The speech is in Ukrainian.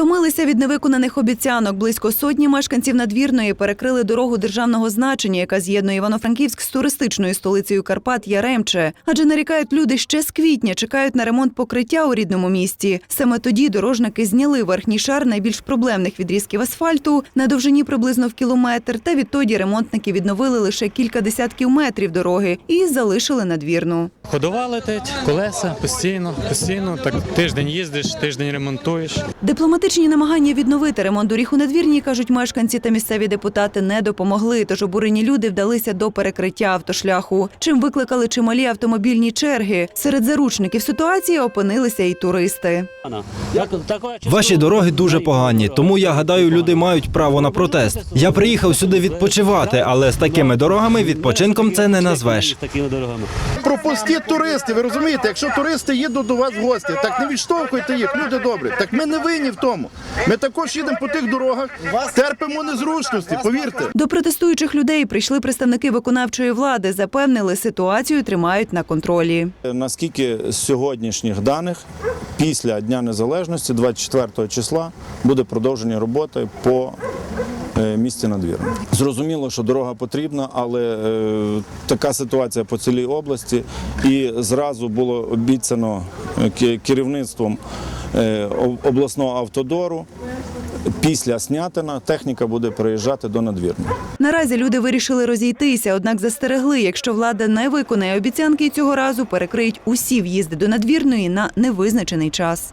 Втомилися від невиконаних обіцянок. Близько сотні мешканців надвірної перекрили дорогу державного значення, яка з'єднує Івано-Франківськ з туристичною столицею Карпат Яремче. Адже нарікають люди ще з квітня, чекають на ремонт покриття у рідному місті. Саме тоді дорожники зняли верхній шар найбільш проблемних відрізків асфальту на довжині приблизно в кілометр. Та відтоді ремонтники відновили лише кілька десятків метрів дороги і залишили надвірну. Ходова летить, колеса постійно, постійно. Так тиждень їздиш, тиждень ремонтуєш. Дипломатичні намагання відновити ремонт доріг у надвірні, кажуть мешканці та місцеві депутати, не допомогли. Тож обурені люди вдалися до перекриття автошляху, чим викликали чималі автомобільні черги. Серед заручників ситуації опинилися і туристи. Ваші дороги дуже погані, тому я гадаю, люди мають право на протест. Я приїхав сюди відпочивати, але з такими дорогами відпочинком це не назвеш. Пропустіть туристів, ви розумієте? Якщо туристи їдуть до вас в гості, так не відштовхуйте їх, люди добрі. Так ми не винні в тому. Ми також їдемо по тих дорогах, терпимо незручності, повірте. До протестуючих людей прийшли представники виконавчої влади. Запевнили, ситуацію тримають на контролі. Наскільки з сьогоднішніх даних після Дня Незалежності, 24 числа, буде продовження роботи по е, місті надвірно. Зрозуміло, що дорога потрібна, але е, така ситуація по цілій області, і зразу було обіцяно е, керівництвом обласного автодору. Після Снятина техніка буде переїжджати до надвірного. Наразі люди вирішили розійтися, однак застерегли, якщо влада не виконає обіцянки, цього разу перекриють усі в'їзди до надвірної на невизначений час.